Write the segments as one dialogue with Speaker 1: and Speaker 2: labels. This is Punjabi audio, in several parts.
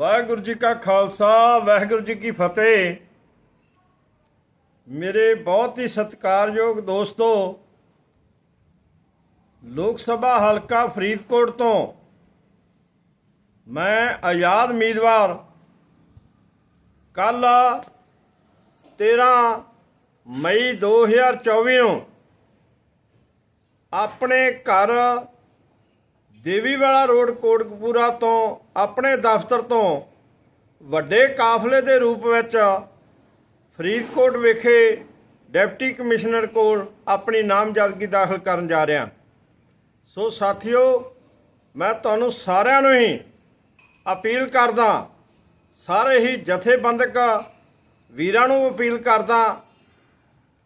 Speaker 1: ਵਾਹਿਗੁਰੂ ਜੀ ਕਾ ਖਾਲਸਾ, ਵਾਹਿਗੁਰੂ ਜੀ ਕੀ ਫਤਿਹ। ਮੇਰੇ ਬਹੁਤ ਹੀ ਸਤਿਕਾਰਯੋਗ ਦੋਸਤੋ, ਲੋਕ ਸਭਾ ਹਲਕਾ ਫਰੀਦਕੋਟ ਤੋਂ ਮੈਂ ਆਜ਼ਾਦ ਉਮੀਦਵਾਰ ਕੱਲ 13 ਮਈ 2024 ਨੂੰ ਆਪਣੇ ਘਰ ਦੇਵੀਵਾਲਾ ਰੋਡ ਕੋਟਕਪੂਰਾ ਤੋਂ ਆਪਣੇ ਦਫ਼ਤਰ ਤੋਂ ਵੱਡੇ ਕਾਫਲੇ ਦੇ ਰੂਪ ਵਿੱਚ ਫਰੀਦਕੋਟ ਵਿਖੇ ਡਿਪਟੀ ਕਮਿਸ਼ਨਰ ਕੋਲ ਆਪਣੀ ਨਾਮਜ਼ਦਗੀ ਦਾਖਲ ਕਰਨ ਜਾ ਰਿਹਾ। ਸੋ ਸਾਥੀਓ, ਮੈਂ ਤੁਹਾਨੂੰ ਸਾਰਿਆਂ ਨੂੰ ਹੀ ਅਪੀਲ ਕਰਦਾ, ਸਾਰੇ ਹੀ ਜਥੇਬੰਦਕ ਵੀਰਾਂ ਨੂੰ ਅਪੀਲ ਕਰਦਾ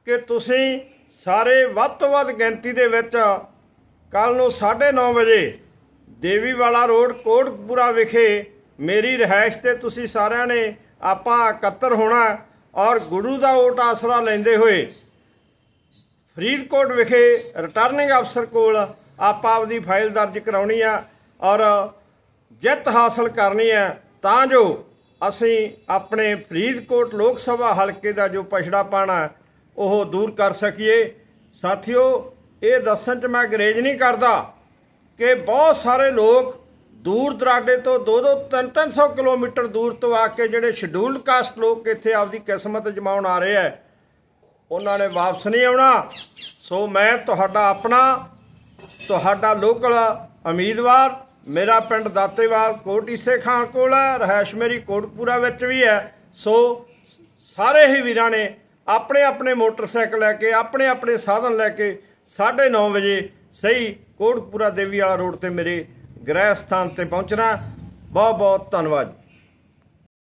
Speaker 1: ਕਿ ਤੁਸੀਂ ਸਾਰੇ ਵੱਧ ਤੋਂ ਵੱਧ ਗਿਣਤੀ ਦੇ ਵਿੱਚ ਕੱਲ ਨੂੰ 9:30 ਵਜੇ ਦੇਵੀਵਾਲਾ ਰੋਡ ਕੋਟਪੁਰਾ ਵਿਖੇ ਮੇਰੀ ਰਿਹਾਇਸ਼ ਤੇ ਤੁਸੀਂ ਸਾਰਿਆਂ ਨੇ ਆਪਾਂ ਇਕੱਤਰ ਹੋਣਾ ਔਰ ਗੁਰੂ ਦਾ ਓਟ ਆਸਰਾ ਲੈਂਦੇ ਹੋਏ ਫਰੀਦਕੋਟ ਵਿਖੇ ਰਿਟਰਨਿੰਗ ਅਫਸਰ ਕੋਲ ਆਪਾਂ ਆਪਦੀ ਫਾਈਲ ਦਰਜ ਕਰਾਉਣੀ ਆ ਔਰ ਜਿੱਤ ਹਾਸਲ ਕਰਨੀ ਹੈ ਤਾਂ ਜੋ ਅਸੀਂ ਆਪਣੇ ਫਰੀਦਕੋਟ ਲੋਕ ਸਭਾ ਹਲਕੇ ਦਾ ਜੋ ਪਛੜਾ ਪਾਣਾ ਉਹ ਦੂਰ ਕਰ ਸਕੀਏ। ਸਾਥੀਓ, ਇਹ ਦੱਸਣ 'ਚ ਮੈਂ ਗਰੇਜ ਨਹੀਂ ਕਰਦਾ। ਕਿ ਬਹੁਤ ਸਾਰੇ ਲੋਕ ਦੂਰ ਦਰਾਡੇ ਤੋਂ 2-2 3-300 ਕਿਲੋਮੀਟਰ ਦੂਰ ਤੋਂ ਆ ਕੇ ਜਿਹੜੇ ਸ਼ਡਿਊਲਡ ਕਾਸਟ ਲੋਕ ਇੱਥੇ ਆਪਦੀ ਕਿਸਮਤ ਜਮਾਉਣ ਆ ਰਹੇ ਐ ਉਹਨਾਂ ਨੇ ਵਾਪਸ ਨਹੀਂ ਆਉਣਾ। ਸੋ ਮੈਂ ਤੁਹਾਡਾ ਆਪਣਾ, ਤੁਹਾਡਾ ਲੋਕਲ ਉਮੀਦਵਾਰ, ਮੇਰਾ ਪਿੰਡ ਦਾਤੇਵਾਲ ਕੋਟੀਸੇ ਖਾਂ ਕੋਲ ਹੈ ਰਹਿਸ਼ ਮੇਰੀ ਕੋਟਪੂਰਾ ਵਿੱਚ ਵੀ ਹੈ। ਸੋ ਸਾਰੇ ਹੀ ਵੀਰਾਂ ਨੇ ਆਪਣੇ ਆਪਣੇ ਮੋਟਰਸਾਈਕਲ ਲੈ ਕੇ, ਆਪਣੇ ਆਪਣੇ ਸਾਧਨ ਲੈ ਕੇ 9:30 ਵਜੇ ਸਹੀ ਕੋਟਪੂਰਾ ਦੇਵੀ ਵਾਲਾ ਰੋਡ ਤੇ ਮੇਰੇ ਗ੍ਰਹਿ ਸਥਾਨ ਤੇ ਪਹੁੰਚਣਾ। ਬਹੁਤ ਬਹੁਤ ਧੰਨਵਾਦ।